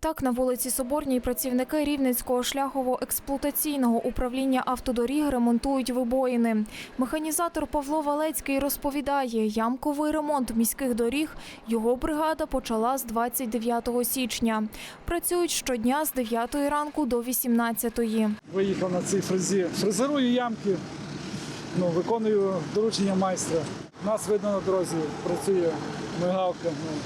Так, на вулиці Соборній працівники Рівненського шляхово-експлуатаційного управління автодоріг ремонтують вибоїни. Механізатор Павло Валецький розповідає, ямковий ремонт міських доріг його бригада почала з 29 січня. Працюють щодня з 9 ранку до 18. Виїхав на цій фрезі. Фрезерую ямки, ну, виконую доручення майстра. Нас видно на дорозі, працює мигалка, ну,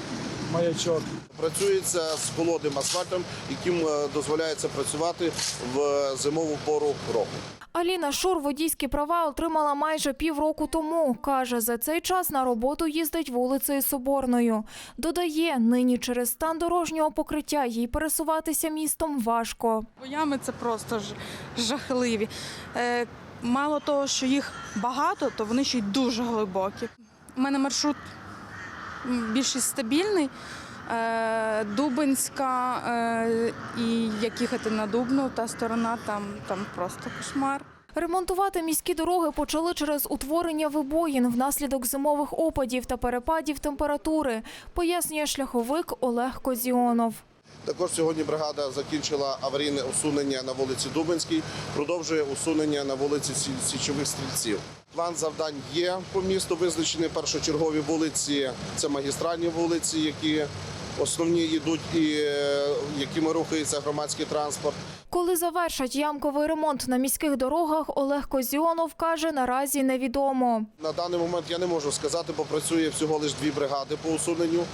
маячок. Працюється з холодним асфальтом, яким е, дозволяється працювати в зимову пору року. Аліна Шур водійські права отримала майже півроку тому. Каже, за цей час на роботу їздить вулицею Соборною. Додає, нині через стан дорожнього покриття їй пересуватися містом важко. Ями це просто ж жахливі. Е, мало того, що їх багато, то вони ще й дуже глибокі. У мене маршрут м, більш стабільний. Е, Дубинська е, і як їхати на Дубну, та сторона там, там просто кошмар. Ремонтувати міські дороги почали через утворення вибоїн внаслідок зимових опадів та перепадів температури, пояснює шляховик Олег Козіонов. Також сьогодні бригада закінчила аварійне усунення на вулиці Дубинській, продовжує усунення на вулиці Січових стрільців. План завдань є по місту. Визначені першочергові вулиці. Це магістральні вулиці, які основні йдуть і е, якими рухається громадський транспорт. Коли завершать ямковий ремонт на міських дорогах, Олег Козіонов каже, наразі невідомо. На даний момент я не можу сказати, бо працює всього лише дві бригади по усуненню.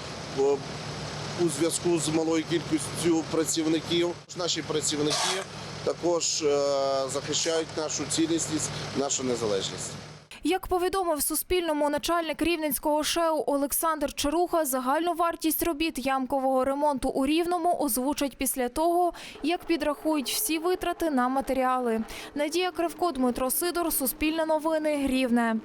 У зв'язку з малою кількістю працівників наші працівники також е, захищають нашу цілісність, нашу незалежність. Як повідомив Суспільному начальник рівненського ШЕУ Олександр Чаруха, загальну вартість робіт ямкового ремонту у Рівному озвучать після того, як підрахують всі витрати на матеріали. Надія Кривко, Дмитро Сидор, Суспільне новини, Рівне.